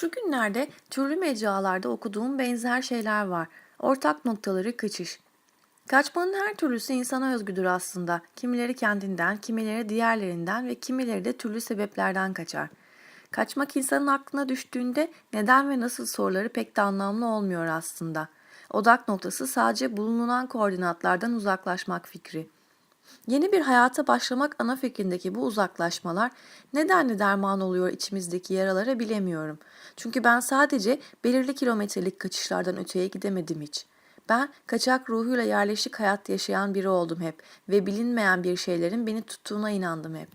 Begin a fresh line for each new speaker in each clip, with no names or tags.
Şu günlerde türlü mecralarda okuduğum benzer şeyler var. Ortak noktaları kaçış. Kaçmanın her türlüsü insana özgüdür aslında. Kimileri kendinden, kimileri diğerlerinden ve kimileri de türlü sebeplerden kaçar. Kaçmak insanın aklına düştüğünde neden ve nasıl soruları pek de anlamlı olmuyor aslında. Odak noktası sadece bulunan koordinatlardan uzaklaşmak fikri. Yeni bir hayata başlamak ana fikrindeki bu uzaklaşmalar nedenle derman oluyor içimizdeki yaralara bilemiyorum. Çünkü ben sadece belirli kilometrelik kaçışlardan öteye gidemedim hiç. Ben kaçak ruhuyla yerleşik hayat yaşayan biri oldum hep ve bilinmeyen bir şeylerin beni tuttuğuna inandım hep.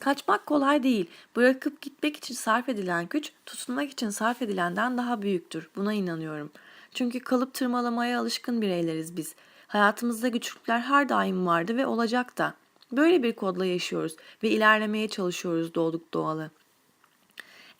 Kaçmak kolay değil. Bırakıp gitmek için sarf edilen güç, tutunmak için sarf edilenden daha büyüktür. Buna inanıyorum. Çünkü kalıp tırmalamaya alışkın bireyleriz biz. Hayatımızda güçlükler her daim vardı ve olacak da. Böyle bir kodla yaşıyoruz ve ilerlemeye çalışıyoruz doğduk doğalı.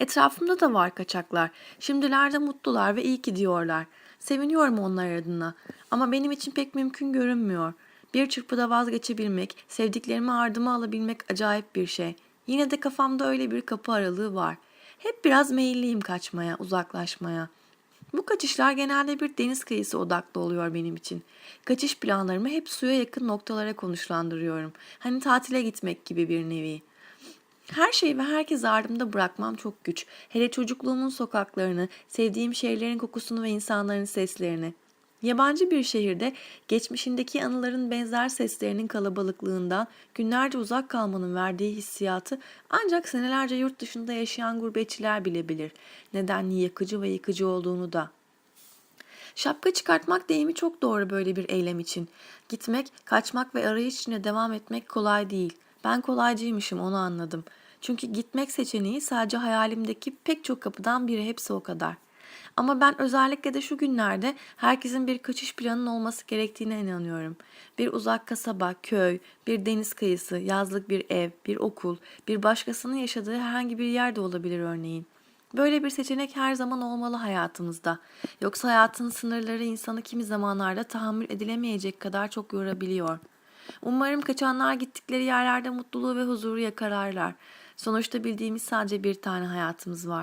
Etrafımda da var kaçaklar. Şimdilerde mutlular ve iyi ki diyorlar. Seviniyorum onlar adına. Ama benim için pek mümkün görünmüyor. Bir çırpıda vazgeçebilmek, sevdiklerimi ardıma alabilmek acayip bir şey. Yine de kafamda öyle bir kapı aralığı var. Hep biraz meyilliyim kaçmaya, uzaklaşmaya. Bu kaçışlar genelde bir deniz kıyısı odaklı oluyor benim için. Kaçış planlarımı hep suya yakın noktalara konuşlandırıyorum. Hani tatile gitmek gibi bir nevi. Her şeyi ve herkesi ardımda bırakmam çok güç. Hele çocukluğumun sokaklarını, sevdiğim şeylerin kokusunu ve insanların seslerini. Yabancı bir şehirde geçmişindeki anıların benzer seslerinin kalabalıklığından günlerce uzak kalmanın verdiği hissiyatı ancak senelerce yurt dışında yaşayan gurbetçiler bile bilir. Nedenli yakıcı ve yıkıcı olduğunu da. Şapka çıkartmak deyimi çok doğru böyle bir eylem için. Gitmek, kaçmak ve arayış içine devam etmek kolay değil. Ben kolaycıymışım onu anladım. Çünkü gitmek seçeneği sadece hayalimdeki pek çok kapıdan biri hepsi o kadar. Ama ben özellikle de şu günlerde herkesin bir kaçış planının olması gerektiğine inanıyorum. Bir uzak kasaba, köy, bir deniz kıyısı, yazlık bir ev, bir okul, bir başkasının yaşadığı herhangi bir yer de olabilir örneğin. Böyle bir seçenek her zaman olmalı hayatımızda. Yoksa hayatın sınırları insanı kimi zamanlarda tahammül edilemeyecek kadar çok yorabiliyor. Umarım kaçanlar gittikleri yerlerde mutluluğu ve huzuru yakalarlar. Sonuçta bildiğimiz sadece bir tane hayatımız var.